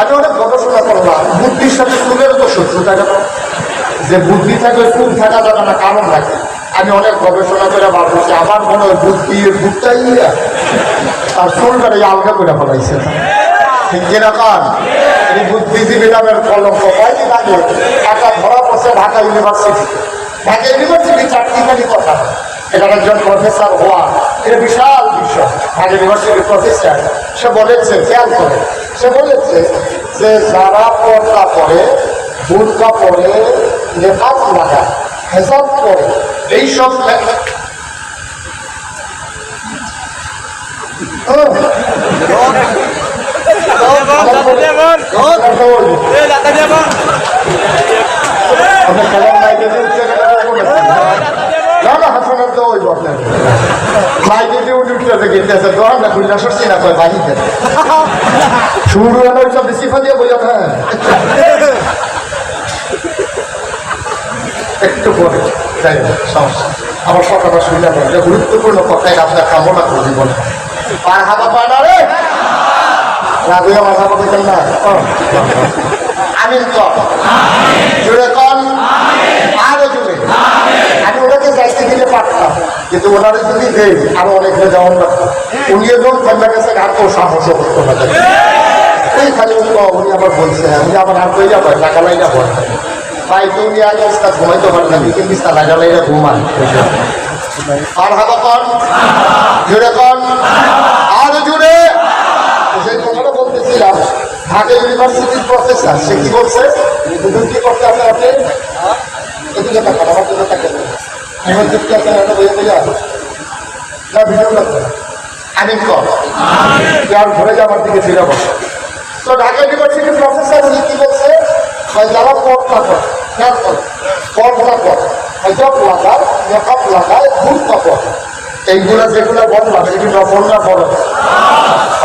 আমি অনেক গবেষণা বুদ্ধির সাথে যে বুদ্ধি থাকে না, কারণ থাকে। আমি অনেক গবেষণা করে ভাবছি আমার মনে হয় বুদ্ধি আর চুলটা এই আলগা করে ফেলাইছে। ঠিক কিনা কান এই বুদ্ধিজীবী নামের কলঙ্ক কয়েকদিন আগে? টাকা ধরা পড়ছে ঢাকা ইউনিভার্সিটি। ঢাকা ইউনিভার্সিটি চারটিখানি কথা। এখানে একজন প্রফেসর হওয়া। এটা বিশাল বিষয় ঢাকা ইউনিভার্সিটির প্রফেসর সে বলেছে খেয়াল করে সে বলেছে যে যারা পর্দা পরে বুর্কা পরে নেপাত লাগায় হেসাব করে এইসব আপনার খেলার মাইকে না না হাসানোর আপনার উঠতে গেছে দোকান না খুলনা সরছি না কয় বাহিতে শুরু হলো ওই সব সিফা দিয়ে বোঝা হ্যাঁ। একটু পরে, যাই সমস্যা। আমার কথাটা শুনলে যে গুরুত্বপূর্ণ কথাই আপনার কামনা করে জীবন পার হাবা পায় না রে। রাগুয়া মাথা কথা না। আমিন কর জুড়ে কন আরও জুড়ে আমি ওনাকে যাইতে দিলে কিন্তু ওনারে যদি দেই আরও অনেক যেমন পারতাম উনিও যখন ঠান্ডা গেছে, আর কেউ সাহস করতো না। এই খালি উনি উনি আবার বলছে উনি আবার আর কইলা ভয় টাকা লাইনা ওস্তাদ ঘুমাইতে আর সেই কথাটা বলতেছিলাম সে কি বলছে? কি করতে এদিকে আমার তাকান একটা বইয়ে বইয়া না ভিডিও লাগবে না। আমি কর। যার ঘরে যা আমার দিকে ফিরে বসে। তো ঢাকা ইউনিভার্সিটির প্রফেসর উনি কি বলছে? যারা পড়তা করে খেয়াল করে। পড়াশোনা করে হেজাব লাগায় মেকআপ লাগায় ভুল কাপড় এইগুলা যেগুলো বললাম এটি নফল না ফরজ?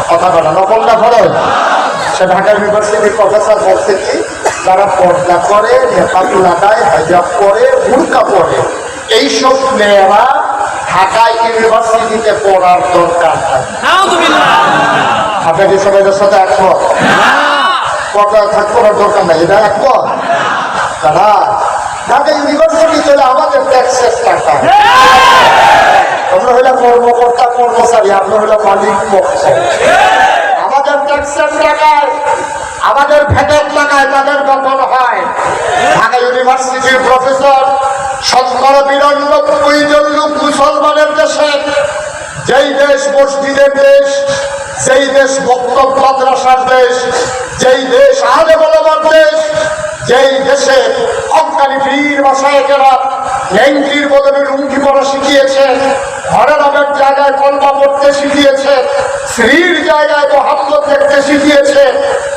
কথা বলা নকল না ফরজ। সে ঢাকা ইউনিভার্সিটির প্রফেসর বলছে কি যারা পর্দা করে মেকআপ লাগায় হেজাব করে বুরকা পরে এইসব মেয়েরা ঢাকা ইউনিভার্সিটিতে পড়ার দরকার নাই। আপনার কি সবাইদের সাথে একমত। পর্দা থাক করার দরকার নাই এটা একমত। দাদা ঢাকা ইউনিভার্সিটি চলে আমাদের ট্যাক্সের টাকা। আমরা হইলাম কর্মকর্তা কর্মচারী আমরা হইলাম মালিক পক্ষ। আমাদের ট্যাক্সের টাকায় আমাদের ভেতর টাকায় তাদের বেতন হয়। ঢাকা ইউনিভার্সিটির প্রফেসর শতকরা বিরানব্বই জন লোক মুসলমানের দেশে, যেই দেশ মসজিদের দেশ, যেই দেশ বক্তব্য মাদ্রাসার দেশ, যেই দেশ আলে বলবার দেশ, যেই দেশে অজ্ঞানী বীর বাসায় কেনা নেংটির বদলে লুঙ্গি পরা শিখিয়েছে, ঘরে নামের জায়গায় কলমা পড়তে শিখিয়েছে, স্ত্রীর জায়গায় মোহাম্মদ দেখতে শিখিয়েছে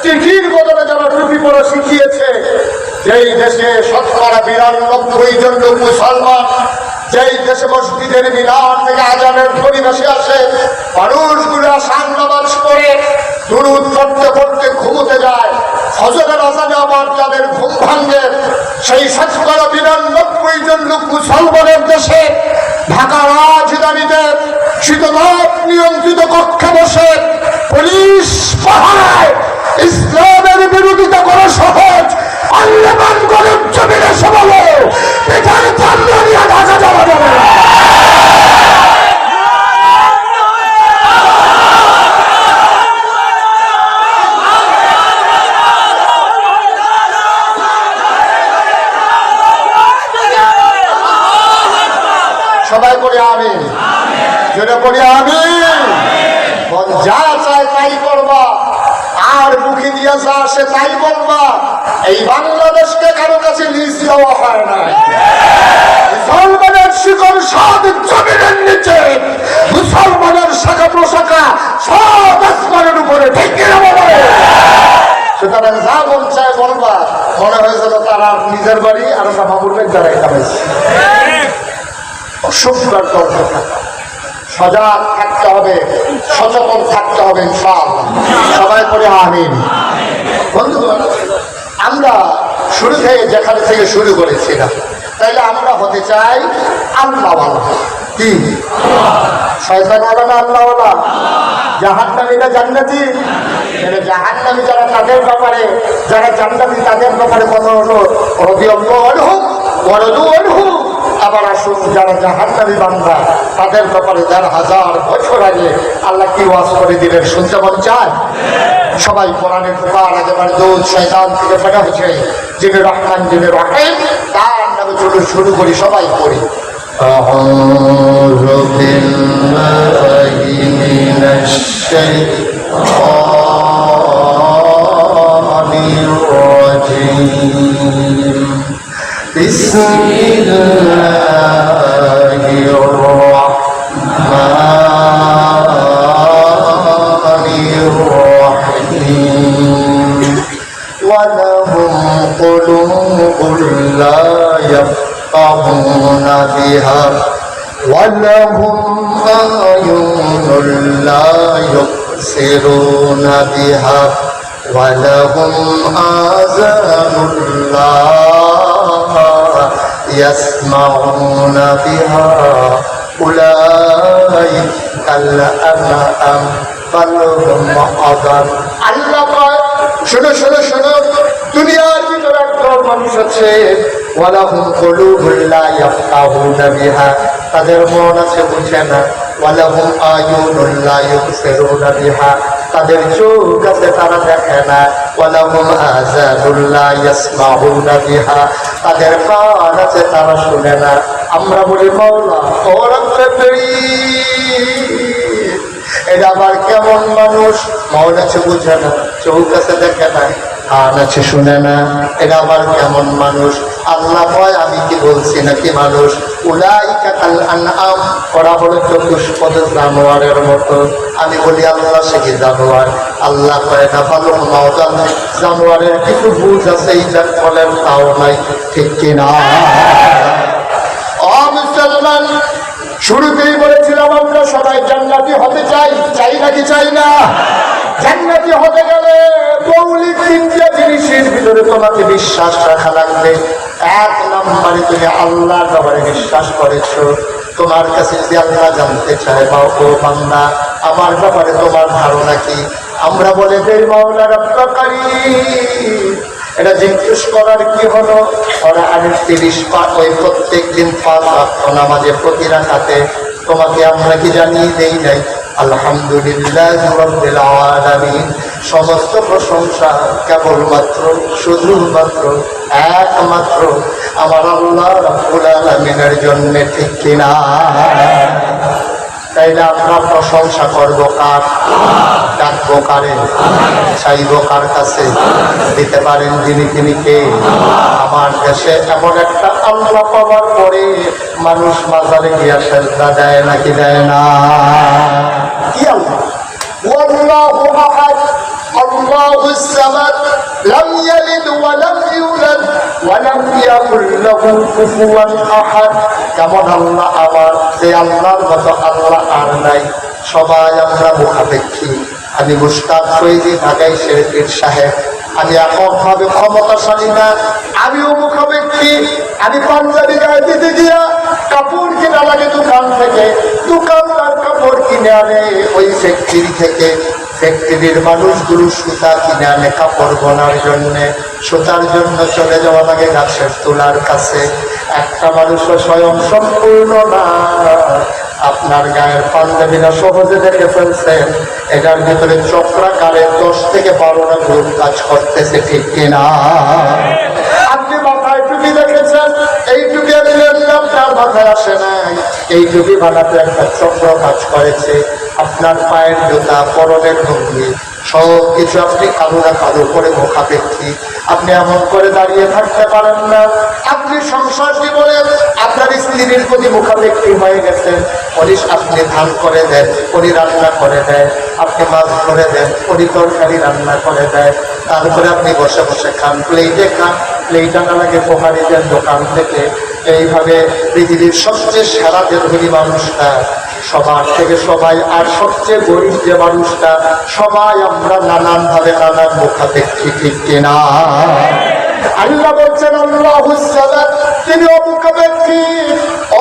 টিকির বদলে যারা টুপি পরা শিখিয়েছে যেই দেশে শতকরা বিরানব্বই জন লোক মুসলমান, যেই দেশে মসজিদের মিনার থেকে আজানের পরিবেশে আসে, মানুষগুলো নামাজ পড়ে দুরুদ পড়তে পড়তে ঘুমোতে যায়। হজরের আজানে আমার যাদের ঘুম ভাঙ্গে সেই শতকরা বিরানব্বই জন লোক মুসলমানের দেশে ঢাকা রাজধানীতে শীততাপ নিয়ন্ত্রিত কক্ষে বসে পুলিশ পাহারায় ইসলামের বিরোধিতা করা সহজ আল্লামান গরিব জমিনে সবালো পিঠার চামড়া নিয়ে ঢাকা যাওয়া যাবে না। সবাই করে আমি যেটা করি আমি যা চায় তাই করবা। আর মুখে দিয়ে যা সে তাই বলবা। এই বাংলাদেশকে কারও কাছে লিজ দেওয়া হয় না শিকড় সব জমিনের নিচে মুসলমানের শাখা প্রশাখা সব আসমানের উপরে ঠিক কিনা বলো? সুতরাং যা মন চায় বলবা মনে হয়েছিল তারা নিজের বাড়ি আর আমরা বাবুর দ্বারাই খাবাইছে অসুখকর করতে সজাগ থাকতে হবে, সচেতন থাকতে হবে ইনশাআল্লাহ। সবাই করে আমিন। বন্ধুগণ, আমরা শুরু থেকে যেখানে থেকে শুরু করেছিলাম, তাইলে আমরা হতে চাই আল্লাহওয়ালা। কি? শয়তান হবে না আল্লাহওয়ালা? জাহান্নামীরা জান্নাতি? মানে জাহান্নামী যারা তাদের ব্যাপারে, যারা জান্নাতি তাদের ব্যাপারে কথা হলো রবি অল্প অল্হু আবার আসুন যারা জাহান্নামী বান্দা তাদের ব্যাপারে যার হাজার বছর আগে আল্লাহ কি ওয়াজ করে দিলেন শুনতে মন চায় সবাই কোরআনের পুকার একেবারে দৌদ শয়তান থেকে ফেরা হয়েছে যিনি রহমান যিনি রহিম তার নামে চলুন শুরু করি সবাই করি أعوذ بالله من الشيطان الرجيم بسم الله الرحمن الرحيم ولهم قلوب لا يفقهون بها ولهم أعين لا يبصرون بها ولهم آذان لا يسمعون بها أولئك الأنعام بل هم أضل আল্লাহ কয়, শোনো শোনো শোনো দুনিয়ার ভিতরে একদল মানুষ আছে ওয়ালাহুম কুলুবুল লা ইয়াফকাহুনা বিহা তাদের মন আছে বুঝে না ওয়ালাহুম আয়ুনুল লা ইউবসিরুনা বিহা তাদের চোখ আছে তারা দেখে না ইয়াসমাউনা বিহা। তাদের কান আছে, তারা শুনে না। আমরা বলি, মাওলা, ও রব্বে এটা আবার কেমন মানুষ? মাওলা চোখ বুঝে না, চোখ কাছে দেখে না কান আছে শুনে না? এটা আবার কেমন মানুষ? আল্লাহ কয় আমি কি বলছি নাকি মানুষ? উলাইকা ওরা হলো চতুষ্পদ জানোয়ারের মতো। আমি বলি, আল্লাহ সে কি জানোয়ার? আল্লাহ কয় না ভালো মাওদান জানোয়ারের কিছু বুঝ আছে এই যার ফলের তাও নাই। ঠিক কিনা শুরুতেই বলেছিলাম আমরা সবাই জান্নাতি হতে চাই। চাই নাকি চাই না? জান্নাতি হতে গেলে মৌলিক ভিতরে তোমাকে বিশ্বাস রাখা লাগবে। এক নম্বরে তুমি আল্লাহর ব্যাপারে বিশ্বাস করেছ। তোমার কাছে যদি আল্লাহ জানতে চায় বা ও বান্দা, আমার ব্যাপারে তোমার ধারণা কি? আমরা বলে দেই মাওলা রব্বাকারী। এটা জিজ্ঞেস করার কি হলো? ওরা আমি তিরিশ পা, ওই প্রত্যেক দিন পাঁচ নামাজে প্রতি রাখাতে তোমাকে আমরা কি জানিয়ে দেই নাই? আলহামদুলিল্লাহ রব্বিল আলামিন। সমস্ত প্রশংসা কেবলমাত্র, শুধুমাত্র একমাত্র আমার আল্লাহ রব্বুল আলামিনের জন্য, ঠিক কিনা? তাইলে আমরা প্রশংসা করব কার? ডাকবো কারে? চাইব কার কাছে? দিতে পারেন যিনি তিনি কে? আমার দেশে এমন একটা আল্লাহ পাওয়ার পরে মানুষ মাজারে গিয়া সেজদা দেয় নাকি দেয় না? আল্লাহ ওয়াল্লাহু আহাদ আল্লাহু সামাদ لم يلد ولم يولد ولم يكن له كفوا احد কেমন আল্লাহ আমার যে আল্লাহর মতো আল্লাহ আর নাই সবাই আমরা মুখাপেক্ষী আমি মুস্তাক সৈদি ঢাকাই শেরপীর সাহেব আমি এককভাবে ক্ষমতাশালী না আমিও মুখাপেক্ষী আমি পাঞ্জাবি গায়ে দিতে গিয়া কাপড় কিনা লাগে দোকান থেকে দোকানদার কাপড় কিনে আনে। ওই ফ্যাক্টরি থেকে ফ্যাক্টরির মানুষগুলো সুতা কিনে আনে কাপড় বোনার জন্য। সুতার জন্য চলে যাওয়া লাগে গাছের তোলার কাছে। একটা মানুষও স্বয়ং সম্পূর্ণ না। আপনার গায়ের পাঞ্জাবিরা সহজে দেখে ফেলছেন এটার ভিতরে চক্রাকারে দশ থেকে বারোটা গ্রুপ কাজ করতেছে, ঠিক কিনা? আপনি মাথায় টুপি দেখেছেন? আপনার মাথায় আসে নাই এই টুপি বানাতে একটা চক্র কাজ করেছে। আপনার পায়ের জুতা, পরনের ভঙ্গি সব কিছু আপনি কালো না কালো করে মুখাপেক্ষী আপনি এমন করে দাঁড়িয়ে থাকতে পারেন না। আপনি সংসার জীবনে আপনার স্ত্রীর প্রতি মুখাপেক্ষী হয়ে গেছেন। উনি আপনি ধান করে দেন, উনি রান্না করে দেয়। আপনি মাছ করে দেন, উনি তরকারি রান্না করে দেয়। তারপরে আপনি বসে বসে খান। প্লেটে খান। প্লেট আনা লাগে পোহারি দেন দোকান থেকে। এইভাবে পৃথিবীর সবচেয়ে সেরা যে ধনী মানুষটা সবার থেকে সবাই, আর সবচেয়ে গরিব যে মানুষটা, সবাই আমরা নানান ভাবে নানান মুখাপেক্ষী, ঠিক কিনা? আল্লাহ বলছেন, আল্লাহ তিনি অমুখাপেক্ষী,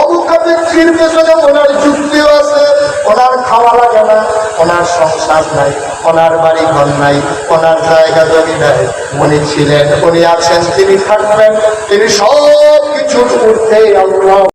অমুখাপেক্ষীর পেছনে ওনার যুক্তিও আছে, ওনার খাওয়া লাগে না, ওনার সংসার নাই, ওনার বাড়ি ঘর নাই, ওনার জায়গা জমি নাই। উনি ছিলেন, উনি আছেন, তিনি থাকবেন, তিনি সব Juro por feira anual